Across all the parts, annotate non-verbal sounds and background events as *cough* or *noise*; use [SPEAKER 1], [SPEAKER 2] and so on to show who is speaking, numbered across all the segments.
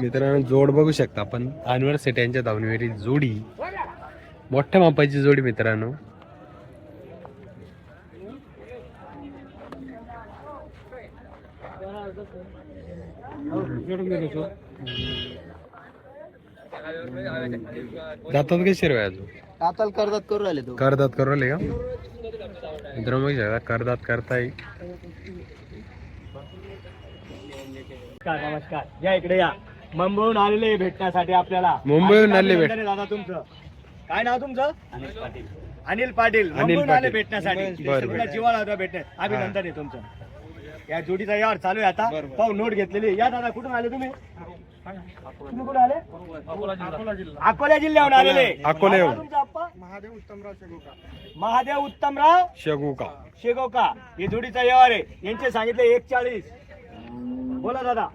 [SPEAKER 1] मित्रांनो जोड बघू शकता आपण. अनवर सेट यांच्या धावणीवरील जोडी. मोठ्या मापाची जोडी मित्रांनो. जातात कशी रे अजून?
[SPEAKER 2] कातल करतात करू राहिले तो
[SPEAKER 1] करदात करू राहिले का? मित्रांनो बघू शकता करदात करताय.
[SPEAKER 3] नमस्कार नमस्कार. या इकडे या. मुंबईहून आलेले भेटण्यासाठी आपल्याला.
[SPEAKER 1] मुंबईहून आलेले भेट-
[SPEAKER 3] दादा तुमचं. काय नाव तुमचं? अनिल पाटील. अनिल पाटील.
[SPEAKER 1] अनिल
[SPEAKER 3] मुंबईहून आले
[SPEAKER 1] पाटील.
[SPEAKER 3] भेटण्यासाठी.
[SPEAKER 1] बरं,
[SPEAKER 3] जिवाळा होता भेटण्यात. अभिनंदन आहे तुमचं. या जोडीचा यावर चालू आहे आता. पाहू नोट घेतलेली या दादा कुठून आले तुम्ही? तुम्ही कुठे आले? अकोला जिल्ह्याहून आलेले.
[SPEAKER 1] अकोल्याहून.
[SPEAKER 3] काय नाव तुमचं आप्पा? महादेव उत्तमराव
[SPEAKER 1] शगू का
[SPEAKER 3] शेगोका. हे जोडीचा व्यवहार आहे. यांचे सांगितले एक चाळीस बोला दादा.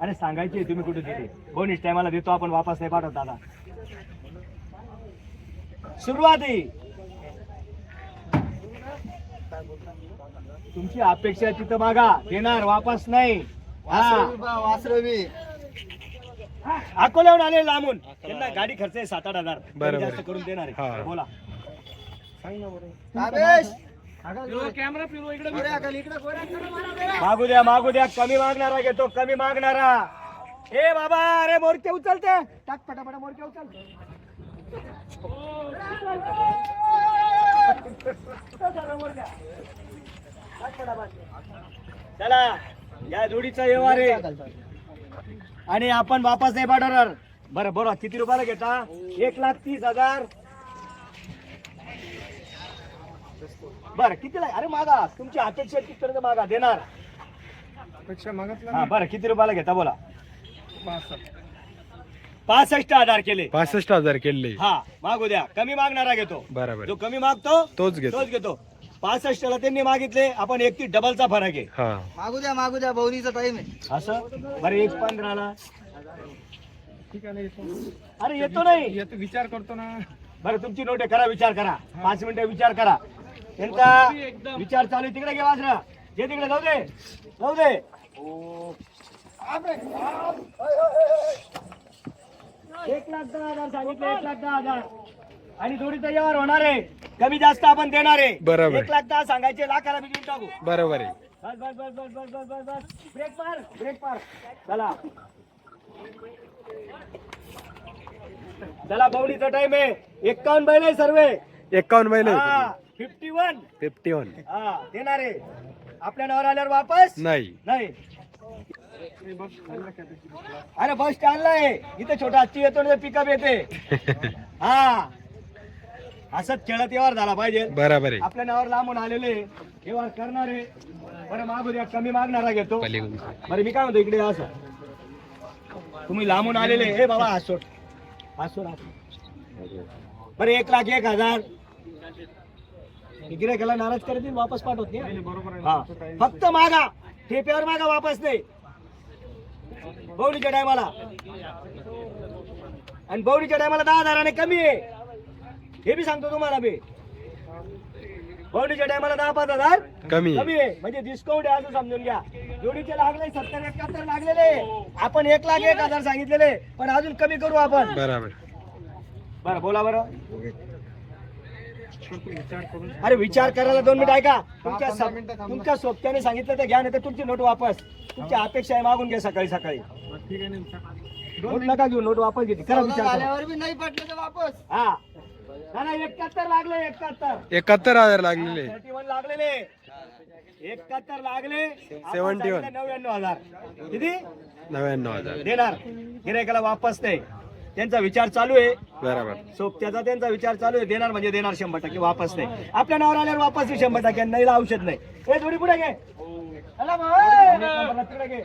[SPEAKER 3] अरे सांगायचे तुम्ही कुठे दिले बोनीस टायमाला देतो आपण वापस नाही पाठवत दादा. सुरुवाती! तुमची अपेक्षा तिथं मागा. देणार वापस नाही. हा.
[SPEAKER 2] वासरवी
[SPEAKER 3] अकोल्याहून आले लांबून. त्यांना गाडी खर्च आहे सात आठ हजार. जास्त करून देणार
[SPEAKER 1] हा.
[SPEAKER 3] आहे बोला मागू. द्या मागू द्या. कमी मागणारा घेतो कमी मागणारा. ए बाबा अरे मोरके उचलते. टाक पटापटा मोरके उचल. चला या जोडीचा व्यवहार आहे. आणि आपण वापस नाही पाठवणार. बरं बरं किती रुपयाला घेता? एक लाख तीस हजार. बरं कितीला अरे मागा तुमची अपेक्षा कितीपर्यंत मागा देणार. हा बरं किती रुपयाला घेता बोला. पासष्ट. हजार केले.
[SPEAKER 1] पासष्ट हजार केले.
[SPEAKER 3] हा मागू द्या. कमी मागणारा घेतो.
[SPEAKER 1] बरोबर.
[SPEAKER 3] जो कमी मागतो
[SPEAKER 1] तोच घेतो.
[SPEAKER 3] तोच घेतो. पासष्टला त्यांनी मागितले आपण एक ती डबलचा फरक आहे.
[SPEAKER 1] हा.
[SPEAKER 2] मागू द्या मागू द्या बौरीचा टाइम आहे.
[SPEAKER 3] असं? बरं एक पंधराला. अरे येतो नाही.
[SPEAKER 2] विचार करतो ना.
[SPEAKER 3] बरं तुमची नोट आहे करा विचार करा. पाच मिनिटं विचार करा. त्यांचा विचार चालू आहे. तिकडे घे वाजरा जे तिकडे जाऊ दे. जाऊ दे. एक लाख दहा हजार सांगितले एक लाख दहा हजार. आणि थोडी तयार होणार आहे. कमी जास्त आपण देणार आहे.
[SPEAKER 1] बरोबर.
[SPEAKER 3] एक लाख दहा सांगायचे लाखाला देऊन टाकू.
[SPEAKER 1] बरोबर आहे.
[SPEAKER 3] बस बस बस बस बस बस बस बस. ब्रेक मार ब्रेक मार. चला. चला बवडीचा टाइम आहे. एक्कावन्न बैल आहे सर्व.
[SPEAKER 1] एकावन्न महिने
[SPEAKER 3] फिफ्टी वन
[SPEAKER 1] फिफ्टी वन
[SPEAKER 3] हा देणार आहे. आपल्या नावावर आल्यावर वापस?
[SPEAKER 1] नाही.
[SPEAKER 3] नाही. अरे बस स्टँडला आहे. इथे छोटा हत्ती येतो ना पिकअप येते. *laughs* हा. असंच खेळत व्यवहार झाला पाहिजे.
[SPEAKER 1] बरोबर आहे.
[SPEAKER 3] आपल्या नावावर लांबून आलेले व्यवहार करणारे. बरं मागू द्या कमी मागणारा घेतो.
[SPEAKER 1] पलीकडून.
[SPEAKER 3] बरं मी काय म्हणतो इकडे असं. तुम्ही लांबून आलेले हे बाबा हासोट हासोट हासोट बरं एक लाख एक हजार. गिरायकाला नाराज करतील वापस पाठवत नाही. हा. फक्त मागा. ठेप्यावर मागा वापस नाही. बौडीच्या टायमाला. आणि बौडीच्या टायमाला दहा हजाराने कमी आहे. हे बी सांगतो तुम्हाला मी. बौडीच्या टायमाला दहा पाच हजार
[SPEAKER 1] कमी
[SPEAKER 3] कमी आहे. म्हणजे डिस्काउंट आहे असं समजून घ्या. जोडीचे लागले सत्तर एकाहत्तर लागलेले. आपण एक लाख एक हजार सांगितलेले. पण अजून कमी करू आपण.
[SPEAKER 1] बरोबर.
[SPEAKER 3] बरं बोला बरं. अरे विचार करायला दोन मिनिट ऐका. तुमच्या तुमच्या सोबत्याने सांगितलं तर घ्या नाही तर तुमची नोट वापस. तुमची अपेक्षा आहे मागून घ्या सकाळी सकाळी. नोट नका घेऊ नोट वापस घेते. करा विचार करा.
[SPEAKER 2] आल्यावर बी नाही पटलं तर वापस.
[SPEAKER 3] हा. नाही एकाहत्तर लागले एकाहत्तर.
[SPEAKER 1] एकाहत्तर हजार लागलेले.
[SPEAKER 3] थर्टी वन लागलेले. एकाहत्तर लागले.
[SPEAKER 1] Seventy one.
[SPEAKER 3] नव्याण्णव हजार. किती?
[SPEAKER 1] नव्याण्णव हजार.
[SPEAKER 3] देणार. गिरायकाला वापस नाही. त्यांचा विचार चालू आहे.
[SPEAKER 1] बरोबर.
[SPEAKER 3] सो त्याचा त्यांचा विचार चालू आहे. देणार म्हणजे देणार शंभर टक्के वापस नाही. आपल्या नावावर आल्यावर वापस नाही शंभर टक्के नाही औषध नाही. हे थोडी पुढे घे. तिकडे घे.